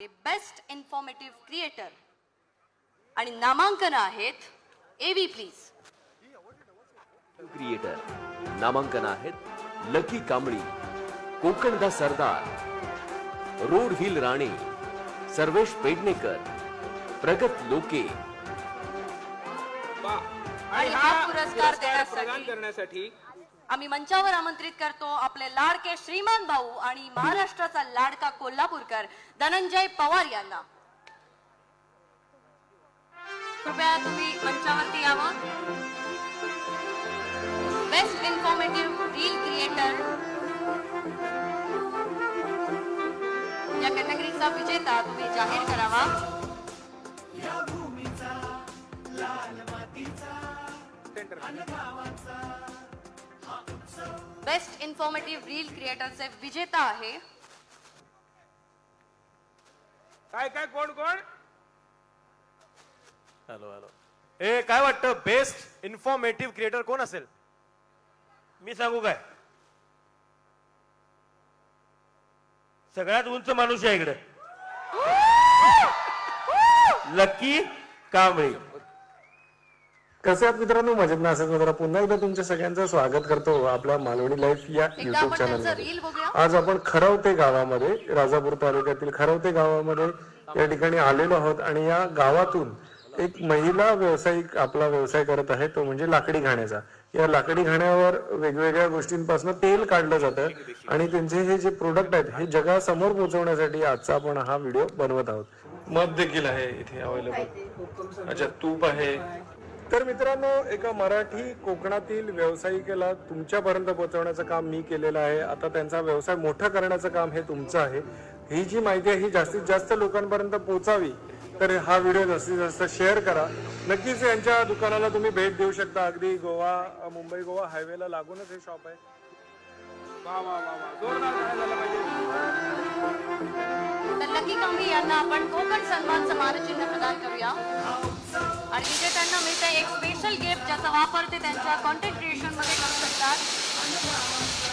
Best informative creator आणि नामांकन आहेत एव्ही प्लीज क्रिएटर नामांकन आहेत लकी कांबळी कोकणदा सरदार रोड हिल राणे सर्वेश पेडणेकर प्रगत लोके. आणि हा पुरस्कार देण्यासाठी- प्रदान करण्यासाठी आम्ही मंचावर आमंत्रित करतो आपले लाडके श्रीमान भाऊ आणि महाराष्ट्राचा लाडका कोल्हापूरकर धनंजय पवार यांना. कृपया तुम्ही मंचावरती यावं. बेस्ट इन्फॉर्मेटिव्ह रील क्रिएटर या कॅटेगरीचा विजेता तुम्ही जाहीर करावा बेस्ट इन्फॉर्मेटिव्ह रील क्रिएटरचे विजेता आहे. काय काय कोण कोण? हॅलो हॅलो ए काय वाटतं? बेस्ट इन्फॉर्मेटिव्ह क्रिएटर कोण असेल? मी सांगू काय? सगळ्यात उंच माणूस आहे इकडे. लकी कांबळी. कसे आहात मित्रांनो? मजेत ना? असंच मित्र पुन्हा एकदा तुमच्या सगळ्यांचं स्वागत करतो आपल्या मालवणी लाईफ या युट्यूब आपण चॅनल त्यांचं रील बघूया. आज आपण खरवते गावामध्ये राजापूर तालुक्यातील खरवते गावामध्ये या ठिकाणी आलेलो आहोत आणि या गावातून एक महिला व्यावसायिक आपला व्यवसाय करत आहे तो म्हणजे लाकडी घाण्याचा. या लाकडी घाण्यावर वेगवेगळ्या गोष्टींपासून तेल काढलं जातं आणि त्यांचे हे जे प्रोडक्ट आहेत हे जगासमोर पोहोचवण्यासाठी आजचा आपण हा व्हिडिओ बनवत आहोत. मध देखील आहे इथे अवेलेबल अच्छा तूप आहे. तर मित्रांनो एका मराठी कोकणातील व्यावसायिकेला तुमच्यापर्यंत पोहोचवण्याचं काम मी केलेलं आहे. आता त्यांचा व्यवसाय मोठा करण्याचं काम हे तुमचं आहे. ही जी माहिती आहे ही जास्तीत जास्त लोकांपर्यंत पोहोचावी तर हा व्हिडिओ जास्तीत जास्त शेअर करा. नक्कीच यांच्या दुकानाला तुम्ही भेट देऊ शकता. अगदी गोवा मुंबई गोवा हायवेला लागूनच हे शॉप आहे. तर यांना आपण कोकण सन्मानचं मिळतं वापर ते त्यांच्या कॉन्टेंट क्रिएशनमध्ये करू शकतात.